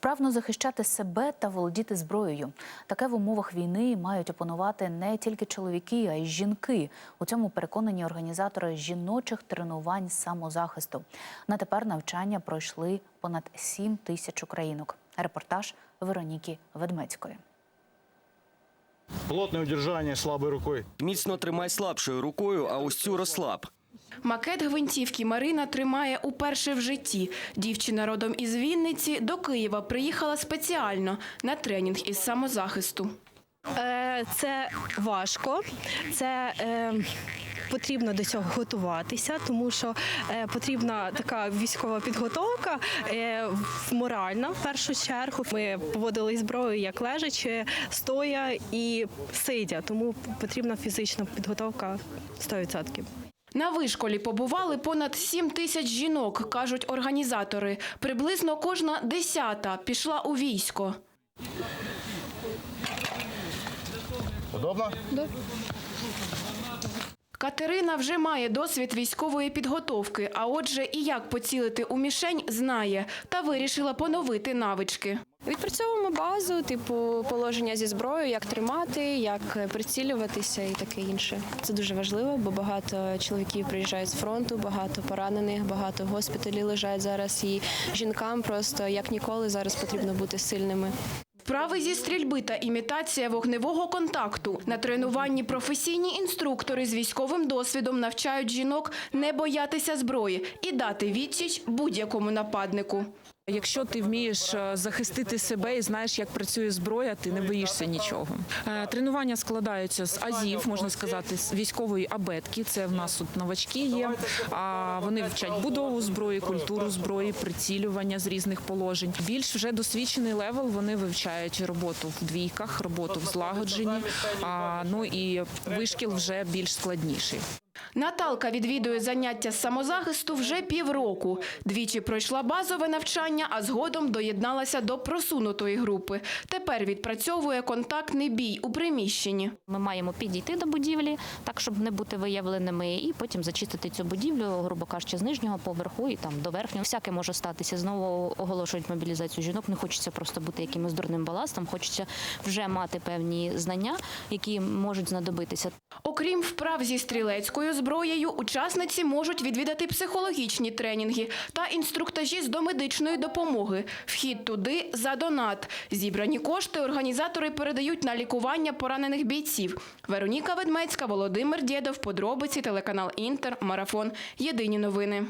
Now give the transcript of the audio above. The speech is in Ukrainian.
Вправно захищати себе та володіти зброєю. Таке в умовах війни мають опанувати не тільки чоловіки, а й жінки. У цьому переконані організатори жіночих тренувань самозахисту. На тепер навчання пройшли понад 7 тисяч українок. Репортаж Вероніки Ведмецької. Плотное удержание слабой рукой. Міцно тримай слабшою рукою, а ось цю розслаб. Макет гвинтівки Марина тримає уперше в житті. Дівчина родом із Вінниці до Києва приїхала спеціально на тренінг із самозахисту. Е, Це важко, це е, потрібно до цього готуватися, тому що е, потрібна така військова підготовка моральна в першу чергу. Ми поводили зброю як лежачи, стоя і сидя, тому потрібна фізична підготовка 100%. На вишколі побували понад 7 тисяч жінок, кажуть організатори. Приблизно кожна десята пішла у військо. Удобно? Катерина вже має досвід військової підготовки, а отже, і як поцілити у мішень знає та вирішила поновити навички. Відпрацьовуємо базу, типу положення зі зброєю, як тримати, як прицілюватися і таке інше. Це дуже важливо, бо багато чоловіків приїжджають з фронту, багато поранених, багато в госпіталі лежать зараз. І жінкам просто як ніколи зараз потрібно бути сильними. Вправи зі стрільби та імітація вогневого контакту. На тренуванні професійні інструктори з військовим досвідом навчають жінок не боятися зброї і дати відсіч будь-якому нападнику. Якщо ти вмієш е, захистити себе і знаєш, як працює зброя, ти не боїшся нічого. Е, Тренування складаються з азів, можна сказати, з військової абетки. Це в нас тут новачки є. А вони вчать будову зброї, культуру зброї, прицілювання з різних положень. Більш вже досвідчений левел. Вони вивчають роботу в двійках, роботу в злагодженні. А ну і вишкіл вже більш складніший. Наталка відвідує заняття з самозахисту вже півроку. Двічі пройшла базове навчання, а згодом доєдналася до просунутої групи. Тепер відпрацьовує контактний бій у приміщенні. Ми маємо підійти до будівлі, так щоб не бути виявленими, і потім зачистити цю будівлю, грубо кажучи, з нижнього поверху і там до верхнього. Всяке може статися. Знову оголошують мобілізацію жінок. Не хочеться просто бути якимось дурним баластом. Хочеться вже мати певні знання, які можуть знадобитися. Окрім вправ зі стрілецькою зброєю, учасниці можуть відвідати психологічні тренінги та інструктажі з домедичної допомоги. Вхід туди за донат. Зібрані кошти організатори передають на лікування поранених бійців. Вероніка Ведмецька, Володимир Дєдов, подробиці, телеканал Інтер, Марафон. Єдині новини.